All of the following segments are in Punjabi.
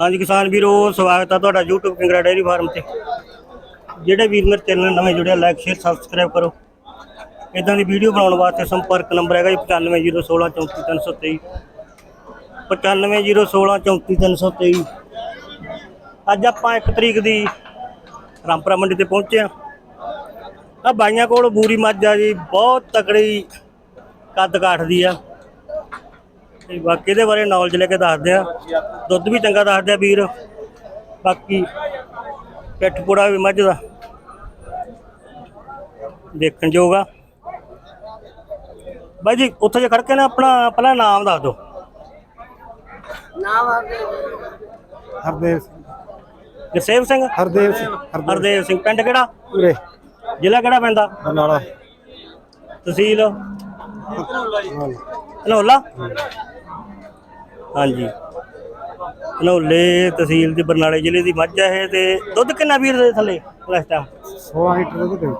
ਹਾਂਜੀ ਕਿਸਾਨ ਵੀਰੋ, ਸਵਾਗਤ ਆ ਤੁਹਾਡਾ YouTube ਕਿੰਗਰਾ ਡੇਅਰੀ ਫਾਰਮ ਤੇ। ਜਿਹੜੇ ਵੀਰ ਮੇਰੇ ਚੈਨਲ ਨਵੇਂ ਜੁੜਿਆ ਲਾਈਕ ਸ਼ੇਅਰ ਸਬਸਕ੍ਰਾਈਬ ਕਰੋ। ਇਦਾਂ ਦੀ ਵੀਡੀਓ ਬਣਾਉਣ ਵਾਸਤੇ ਸੰਪਰਕ ਨੰਬਰ ਹੈਗਾ ਜੀ 9501634323 9501634323 ਅੱਜ ਆਪਾਂ 1 ਤਰੀਕ ਦੀ ਰਾਮਪੁਰਾ ਮੰਡੀ ਤੇ ਪਹੁੰਚੇ ਆ ਆ ਬਾਈਆਂ ਕੋਲ ਬੂਰੀ ਮੱਝ ਆ ਜੀ, ਬਹੁਤ ਤਕੜੀ ਕੱਦ ਕਾਠ ਦੀ ਆ। ਤੇ ਬਾਕੀ ਇਹਦੇ ਬਾਰੇ ਨੌਲੇਜ ਲੈ ਕੇ ਦੱਸਦੇ ਆ। ਦੁੱਧ ਵੀ ਚੰਗਾ ਦੱਸਦੇ ਆ ਵੀਰ। ਬਾਕੀ ਪਿੱਠ ਪੁੜਾ ਵੀ ਮੱਝ ਦਾ। ਦੇਖਣ ਜੋਗਾ ਬਾਈ ਜੀ ਉੱਥੇ ਜੇ ਖੜ ਕੇ ਨਾ ਆਪਣਾ ਪਹਿਲਾਂ ਨਾਮ ਦੱਸ ਦਿਓ। ਹਰਦੇਵ ਸਿੰਘ। ਗੁਰਸੇਵ ਸਿੰਘ? ਹਰਦੇਵ ਸਿੰਘ ਹਰਦੇਵ। ਹਰਦੇਵ ਸਿੰਘ। ਪਿੰਡ ਕਿਹੜਾ? ਉਰੇ। ਜ਼ਿਲ੍ਹਾ ਕਿਹੜਾ ਪੈਂਦਾ ਬਰਨਾਲਾ। ਤਹਿਸੀਲ? ਨਾਲ ਧਨੌਲਾ। ਹਾਂਜੀ। ਧਨੌਲੇ ਤਹਿਸੀਲ ਦੀ ਬਰਨਾਲੇ ਜ਼ਿਲ੍ਹੇ ਦੀ ਮੱਝ ਹੈ ਇਹ ਤੇ ਦੁੱਧ ਕਿੰਨਾ ਵੀਰ ਦੇ ਥੱਲੇ ਇਸ ਟਾਈਮ 16 ਲੀਟਰ ਦੁੱਧ ਦੇ।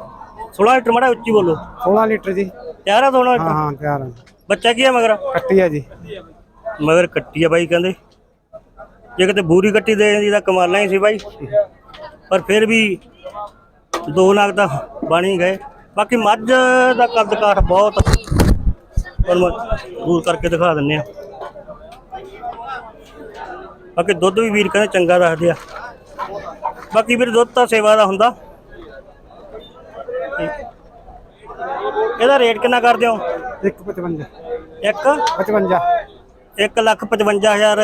16 ਲੀਟਰ ਮੜਾ ਉੱਚੀ ਬੋਲੋ। 16 ਲੀਟਰ ਜੀ। ਤਿਆਰ ਆ ਦੋਨੋਂ ਹਾਂ ਹਾਂ ਤਿਆਰ ਹੈ ਬੱਚਾ ਕੀ ਹੈ ਮਗਰ? ਕੱਟੀ ਆ ਜੀ। ਮਗਰ ਕੱਟੀ ਆ ਬਾਈ ਕਹਿੰਦੇ। ਜੇ ਕਿਤੇ ਬੂਰੀ ਕੱਟੀ ਦੇ ਜਾਂਦੀ ਤਾਂ ਕਮਾਲਾਂ ਹੀ ਸੀ ਬਾਈ। ਪਰ ਫਿਰ ਵੀ ਦੋ ਲੱਖ ਤਾਂ ਬਣ ਹੀ ਗਏ। ਬਾਕੀ ਮੱਝ ਦਾ ਕੱਦ ਕਾਠ ਬਹੁਤ ਤੁਹਾਨੂੰ ਮੈਂ ਦੂਰ ਕਰਕੇ ਦਿਖਾ ਦਿੰਨੇ ਆ। ਬਾਕੀ ਦੁੱਧ ਵੀ ਵੀਰ ਕਹਿੰਦੇ ਚੰਗਾ ਦੱਸਦੇ ਆ। ਬਾਕੀ ਵੀਰ ਦੁੱਧ ਤਾਂ ਸੇਵਾ ਦਾ ਹੁੰਦਾ। ਇਹਦਾ ਰੇਟ ਕਿੰਨਾ ਕਰਦੇ ਹੋ? 155 ਇੱਕ? 55 ਇੱਕ ਲੱਖ ਪਚਵੰਜਾ ਹਜ਼ਾਰ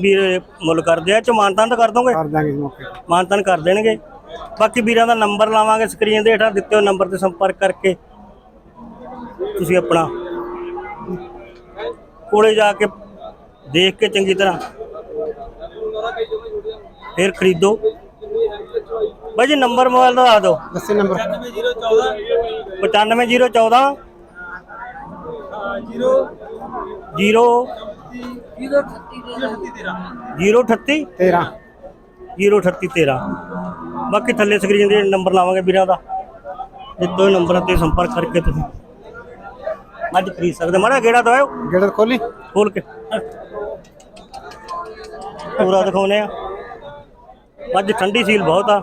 ਵੀਰ ਮੁੱਲ ਕਰਦੇ ਆ। ਚ ਮਾਨਤਾਨ ਤਾਂ ਕਰ ਦੋਗੇ? ਕਰ ਦਾਂਗੇ ਮੌਕੇ। ਮਾਨਤਾਨ ਕਰ ਦੇਣਗੇ। ਬਾਕੀ ਵੀਰਾਂ ਦਾ ਨੰਬਰ ਲਾਵਾਂਗੇ ਸਕਰੀਨ ਦੇ ਹੇਠਾਂ ਦਿੱਤੇ ਹੋਏ ਨੰਬਰ ਤੇ ਸੰਪਰਕ ਕਰਕੇ। ਤੁਸੀਂ ਆਪਣਾ ਕੋਲੇ ਜਾ ਕੇ ਦੇਖ ਕੇ ਚੰਗੀ ਤਰ੍ਹਾਂ ਫਿਰ ਖਰੀਦੋ। ਬਾਈ ਜੀ ਨੰਬਰ ਮੋਬਾਈਲ ਦਾ ਦੱਸ ਦਿਓ। ਦੱਸੇ ਨੰਬਰ। 95014 0 038 13 03813 ਬਾਕੀ ਥੱਲੇ ਸਕਰੀਨ ਦੇ ਨੰਬਰ ਲਾਵਾਂਗੇ ਵੀਰਾਂ ਦਾ। ਦਿੱਤੇ ਨੰਬਰਾਂ ਤੇ ਸੰਪਰਕ ਕਰਕੇ ਤੁਸੀਂ ਮੱਝ ਖਰੀਦ ਸਕਦੇ ਮਾੜਾ ਗੇੜਾ ਦਵਾਓ ਗੇੜਰ ਖੋਲੀ ਖੋਲ ਕੇ। ਪੂਰਾ ਦਿਖਾਉਨੇ ਆ। ਮੱਝ ਠੰਡੀ ਸੀਲ ਬਹੁਤ ਆ।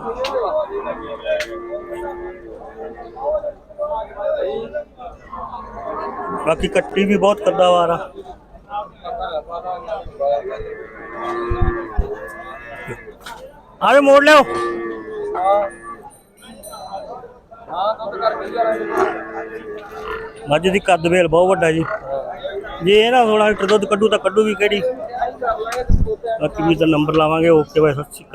ਬਾਕੀ ਕੱਟੀ ਵੀ ਬਹੁਤ ਕੱਦਾਵਾਰ ਆ। ਆਵੇ ਮੋੜ ਲਿਓ ਮੱਝ ਦੀ ਕੱਦ ਵੇਲ ਬਹੁਤ ਵੱਡਾ ਜੀ। ਜੇ ਇਹ ਨਾ 16 ਲੀਟਰ ਦੁੱਧ ਕੱਢੂ ਤਾਂ ਕੱਢੂ ਵੀ ਕਿਹੜੀ? ਬਾਕੀ ਵੀ ਤਾਂ ਨੰਬਰ ਲਾਵਾਂਗੇ, ਓਕੇ ਬਾਈ, ਸਤਿ ਸ਼੍ਰੀ ਅਕਾਲ।